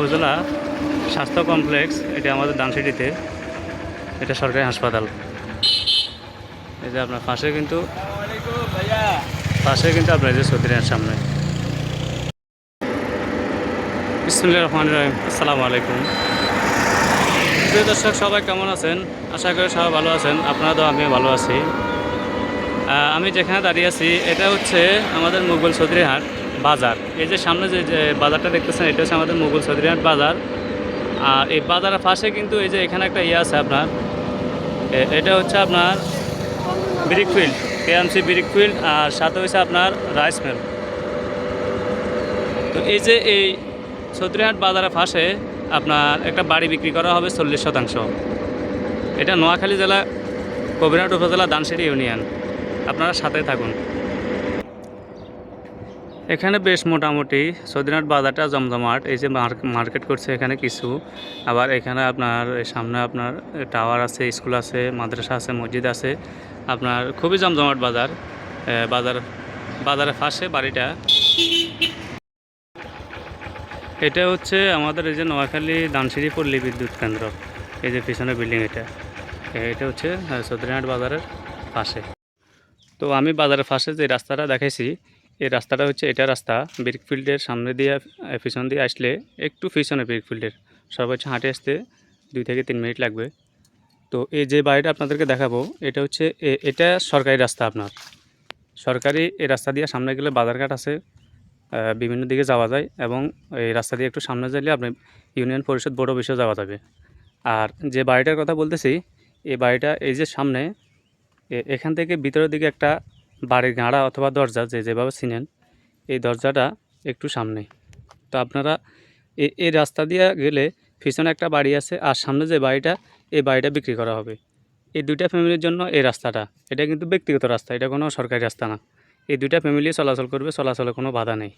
উপজেলা স্বাস্থ্য কমপ্লেক্স, এটা আমাদের দানসিটিতে এটা সরকারি হাসপাতাল। এই যে আপনার পাশে কিন্তু পাশে কিন্তু আপনার যে সৌদিনের সামনে। বিসমুল্লাহ রহমান রহিম। আসসালামু আলাইকুম। প্রিয় দর্শক, সবাই কেমন আছেন? আশা করি সবাই ভালো আছেন। আপনারা তো আমিও ভালো আছি। আমি যেখানে দাঁড়িয়ে আছি, এটা হচ্ছে আমাদের মুঘল চৌধুরীহাট বাজার। এই যে সামনে যে বাজারটা দেখতেছেন, এটা হচ্ছে আমাদের মুঘল চৌধুরীহাট বাজার। আর এই বাজারের পাশে কিন্তু এই যে এখানে একটা ইয়ে আছে আপনার। এটা হচ্ছে আপনার ব্রিকফিল্ড, কেএমসি ব্রিকফিল্ড, আর সাথে হচ্ছে আপনার রাইস মিল। তো এই যে এই চৌধুরীহাট বাজারের পাশে আপনার একটা বাড়ি বিক্রি করা হবে চল্লিশ শতাংশ। এটা নোয়াখালী জেলা, কবিরহাট উপজেলা দানসিরি ইউনিয়ন। আপনারা সাথে থাকুন। এখানে বেশ মোটামুটি সদিনাট বাজারটা জমজমাট, এই যে মার্কেট করছে এখানে কিছু। আবার এখানে আপনার সামনে আপনার টাওয়ার আছে, স্কুল আছে, মাদ্রাসা আছে, মসজিদ আছে। আপনার খুবই জমজমাট বাজার। বাজার, বাজারের পাশে বাড়িটা। এটা হচ্ছে আমাদের এই যে নোয়াখালী দানসিরি পল্লী বিদ্যুৎ কেন্দ্র। এই যে পিছনে বিল্ডিং এটা। এটা হচ্ছে সদরিহাট বাজারের পাশে। তো আমি বাজারের পাশে যে রাস্তাটা দেখাইছি এই রাস্তাটা হচ্ছে এটা রাস্তা ব্রিকফিল্ডের সামনে দিয়ে, পিছন দিয়ে আসলে একটু পিছনে ব্রিকফিল্ডের সর্বোচ্চ হাঁটে আসতে দুই থেকে তিন মিনিট লাগবে। তো এই যে বাড়িটা আপনাদেরকে দেখাবো, এটা হচ্ছে এটা সরকারি রাস্তা আপনার। সরকারি এই রাস্তা দিয়ে সামনে গেলে বাজারঘাট আছে বিভিন্ন দিকে যাওয়া যায় এবং এই রাস্তা দিয়ে একটু সামনে যাইলে আপনি ইউনিয়ন পরিষদ বড় অফিসেও যাওয়া যাবে। আর যে বাড়িটার কথা বলতেছি, এই বাড়িটা এই যে সামনে এখান থেকে ভিতরের দিকে একটা বাড়ির গাঁড়া অথবা দরজা যে যেভাবে চিনেন, এই দরজাটা একটু সামনে। তো আপনারা এই রাস্তা দিয়ে গেলে পিছনে একটা বাড়ি আছে আর সামনে যে বাড়িটা, এই বাড়িটা বিক্রি করা হবে। এই দুইটা ফ্যামিলির জন্য এই রাস্তাটা, এটা কিন্তু ব্যক্তিগত রাস্তা, এটা কোনো সরকারি রাস্তা না। এই দুইটা ফ্যামিলি চলাচল করবে, চলাচলে কোনো বাধা নেই।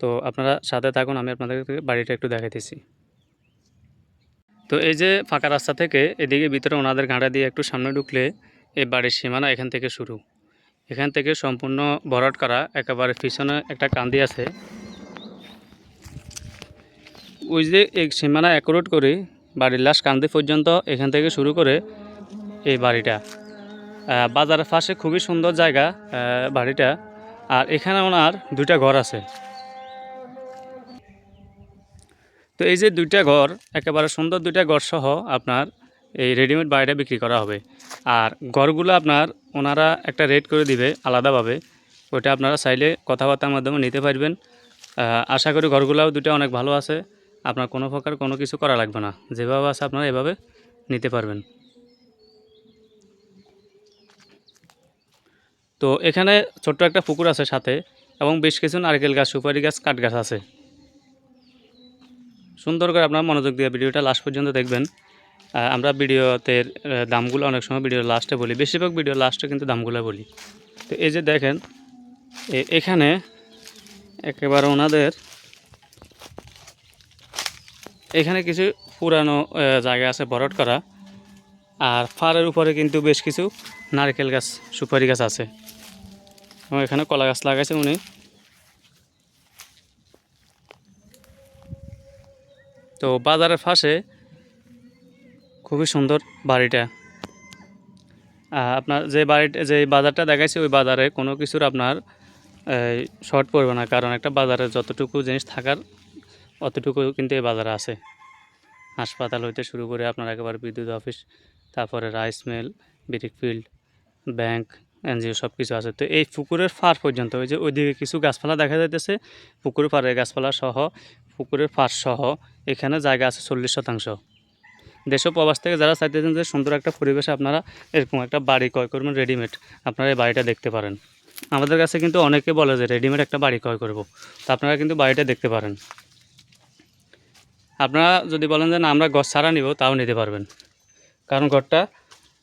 তো আপনারা সাথে থাকুন, আমি আপনাদেরকে বাড়িটা একটু দেখাইতেছি। তো এই যে ফাঁকা রাস্তা থেকে এদিকে ভিতরে ওনাদের গাঁড়া দিয়ে একটু সামনে ঢুকলে এই বাড়ির সীমানা এখান থেকে শুরু। এখান থেকে সম্পূর্ণ ভরাট করা, একেবারে পিছনে একটা কান্দি আছে। ওই যে এই সীমানা অ্যাকুরেট করে বাড়ির লাশ কান্দি পর্যন্ত এখান থেকে শুরু করে এই বাড়িটা। বাজারের পাশে খুবই সুন্দর জায়গা বাড়িটা। আর এখানে ওনার দুইটা ঘর আছে। তো এই যে দুইটা ঘর, একেবারে সুন্দর দুইটা ঘর সহ আপনার এই রেডিমেড বাড়িটা বিক্রি করা হবে। আর ঘরগুলো আপনার, ওনারা একটা রেট করে দিবে আলাদাভাবে। ওইটা আপনারা চাইলে কথাবার্তার মাধ্যমে নিতে পারবেন। আশা করি ঘরগুলোও দুটো অনেক ভালো আছে। আপনার কোনো প্রকার কোনো কিছু করা লাগবে না। যেভাবে আছে আপনারা এভাবে নিতে পারবেন। তো এখানে ছোট্ট একটা পুকুর আছে সাথে, এবং বেশ কিছু নারকেল গাছ, সুপারি গাছ, কাঠ গাছ আছে। সুন্দর করে আপনার মনোযোগ দিয়ে ভিডিওটা লাস্ট পর্যন্ত দেখবেন। আমরা ভিডিওতে দামগুলো অনেক সময় ভিডিও লাস্টে বলি। বেশিরভাগ ভিডিও লাস্টে কিন্তু দামগুলো বলি। তো এই যে দেখেন এখানে একেবারে ওনাদের এখানে কিছু পুরানো জায়গা আছে বরট করা। আর ফারের উপরে কিন্তু বেশ কিছু নারকেল গাছ, সুপারি গাছ আছে। এবং এখানে কলা গাছ লাগাইছে উনি। তো বাজারের পাশে খুবই সুন্দর বাড়িটা। আপনার যে বাড়িটা, যে বাজারটা দেখাইছে, ওই বাজারে কোনো কিছুর আপনার শর্ট পড়বে না। কারণ একটা বাজারে যতটুকু জিনিস থাকার, অতটুকু কিন্তু এই বাজারে আছে। হাসপাতাল হইতে শুরু করে আপনার একেবারে বিদ্যুৎ অফিস, তারপরে rice mill field, bank, NGO সব কিছু আছে। তো এই পুকুরের ফার পর্যন্ত, ওই যে ওইদিকে কিছু গাছপালা দেখা যাইতেছে পুকুরের পাড়ে গাছপালা সহ, পুকুরের ফার সহ, এখানে জায়গা আছে চল্লিশ শতাংশ। দেশ প্রবাস থেকে যারা চাইতেছেন যে সুন্দর একটা পরিবেশে আপনারা এরকম একটা বাড়ি ক্রয় করবেন রেডিমেড আপনারা এই বাড়িটা দেখতে পারেন। আমাদের কাছে কিন্তু অনেকে বলে যে রেডিমেড একটা বাড়ি ক্রয় করব। তো আপনারা কিন্তু বাড়িটা দেখতে পারেন। আপনারা যদি বলেন যে না, আমরা গছ ছাড়া নিব, তাও নিতে পারবেন। কারণ ঘরটা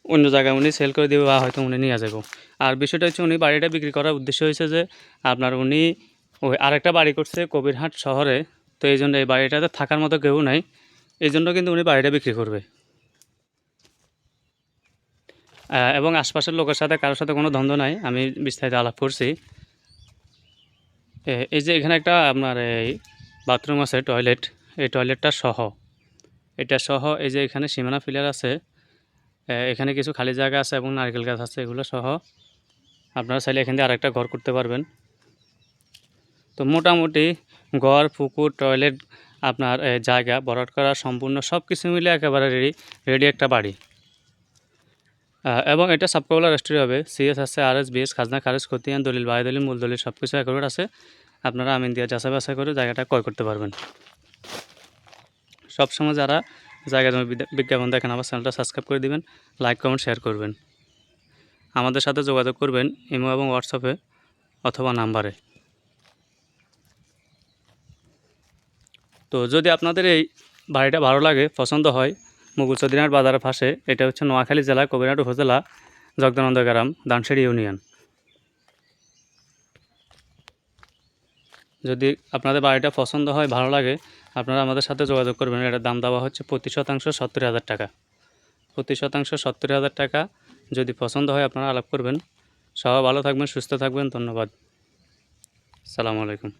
অন্য জায়গায় উনি সেল করে দেবে বা হয়তো উনি নিয়ে যাব। আর বিষয়টা হচ্ছে উনি বাড়িটা বিক্রি করার উদ্দেশ্য হয়েছে যে আপনার উনি ওই আরেকটা বাড়ি করছে কবিরহাট শহরে। তো এই জন্য এই বাড়িটাতে থাকার মতো কেউ নাই। এই জন্য কিন্তু উনি বাড়িটা বিক্রি করবে। এবং আশপাশের লোকের সাথে কারোর সাথে কোনো দ্বন্দ্ব নাই, আমি বিস্তারিত আলাপ করছি। এই যে এখানে একটা আপনার এই বাথরুম আছে, টয়লেট, এই টয়লেটটা সহ। এটা সহ, এই যে এখানে সীমানা ফিলার আছে এখানে কিছু খালি জায়গা আছে এবং নারকেল গাছ আছে, এগুলো সহ। আপনারা চাইলে এখান থেকে আরেকটা ঘর করতে পারবেন। তো মোটামুটি ঘর, পুকুর, টয়লেট আপনার জায়গা ভরাট করা সম্পূর্ণ সব কিছু মিলে একেবারে রেডি রেডি একটা বাড়ি। এবং এটা সাবকবলা রেস্টুরি হবে। সিএস আছে আর এস বিএস খাজনা, খারেজ, খতিয়ান, দলিল বায়ু দলিল মূল দলিল সব কিছু একবার আছে। আপনারা আমিন দিয়ে যাচাই বাছাই করে জায়গাটা ক্রয় করতে পারবেন। সবসময় যারা জায়গা জমি বিজ্ঞাপন দেখেন আমার চ্যানেলটা সাবস্ক্রাইব করে দিবেন লাইক কমেন্ট শেয়ার করবেন। আমাদের সাথে যোগাযোগ করবেন ইমো এবং হোয়াটসঅ্যাপে অথবা নাম্বারে তো যদি আপনাদের এই বাড়িটা ভালো লাগে, পছন্দ হয় মুগুল চৌধুরীহাট বাজারের পাশে, এটা হচ্ছে নোয়াখালী জেলা, কবিরহাট উপজেলা, জগদানন্দ গ্রাম দানসিড়ি ইউনিয়ন। যদি আপনাদের বাড়িটা পছন্দ হয়, ভালো লাগে, আপনারা আমাদের সাথে যোগাযোগ করবেন। এটার দাম দেওয়া হচ্ছে প্রতি শতাংশ সত্তর হাজার টাকা। প্রতি শতাংশ সত্তর হাজার টাকা যদি পছন্দ হয়, আপনারা আলাপ করবেন। সবাই ভালো থাকবেন, সুস্থ থাকবেন, ধন্যবাদ। সালামু আলাইকুম।